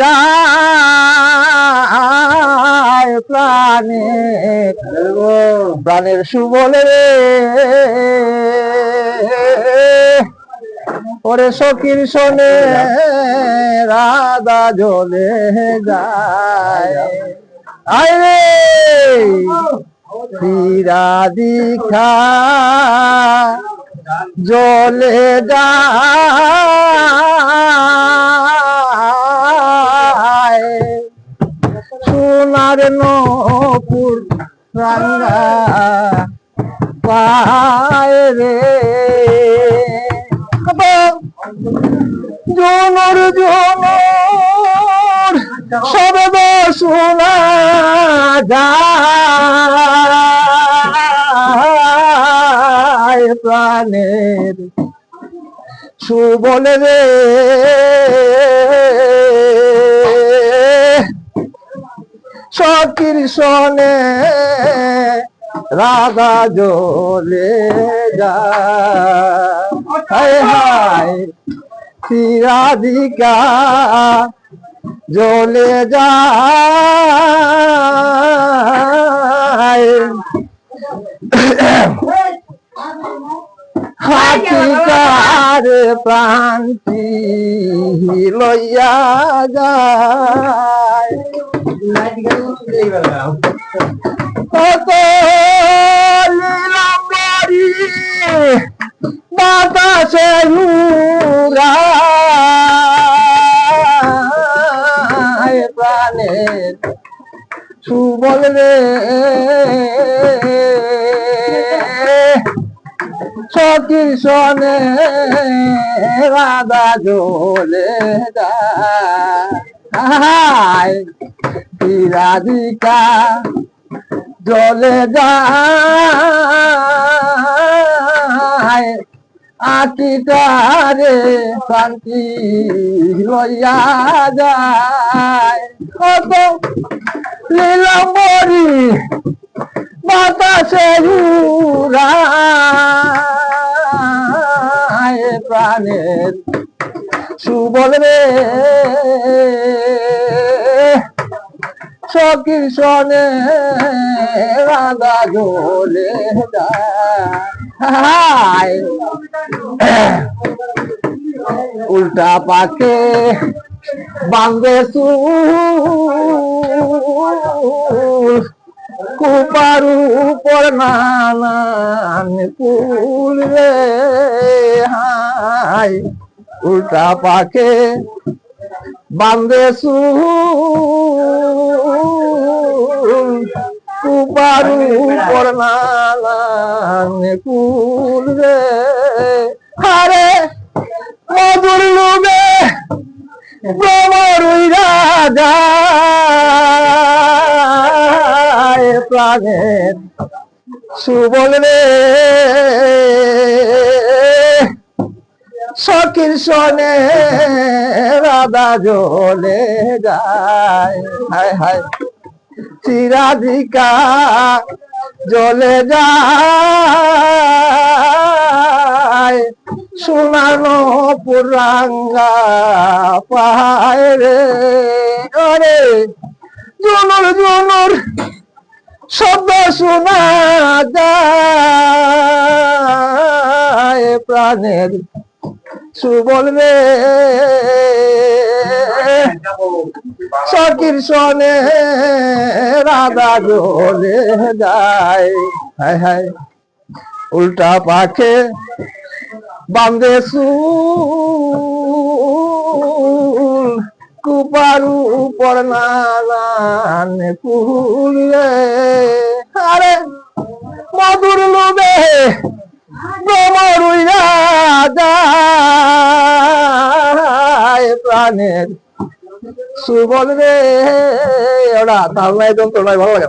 যায় প্রাণের প্রাণের সুবলে ওরে সখীর শোনে, রাধা জ্বলে যায়। আয় রে দীক্ষা জ্বলে যায়। সোনার নপুর রাঙ্গা পায় রে। জনর জনর শব্দ শোনা যায় প্রাণের সুবল রে। শোনে রাধা জ্বলে যায়। হায় হায় রাধিকা জ্বলে যায়। হাতিকার প্রান্তি লইয়া যায়। কত লীলাম্বরী বাতাসে উড়ায় প্রাণের সুবল রে সখী শোনে রাধা জ্বলে যায় রাধিকা জ্বলে যায় আকিটারে শান্তি লইয়া যায়। কত লীলাম্বরী বাতাসে প্রাণের সুবল রে। শোনে রাধা যায় উল্টা পাকে বান্ধে চুল, কুপার উপর নানান ফুল রে। হাই উল্টা পাকে বান্ধে চুল উপর নানান ফুল রে হারে মধুর লোবে ভ্রমরুই রাজা প্রাণের সুবল রে। সখীর শোনে রাধা জ্বলে যায়। হায় হায়। চিরাধিকা জ্বলে যায় সোনানো পুরাঙ্গা পায় রে। ওরে জুনুর জুনুর শব্দ শোনা যায় প্রাণের সুবল রে সকির শোনে রাধা জ্বলে যায়। হায় হায়। উল্টা পাখে বান্ধে সুল কুপার উপর নানান ফুল আরে, মধুর লোবে ভ্রমরুই যায়। প্রাণের সুবল রে ওরা তাহলে একদম তোলাই ভালো লাগে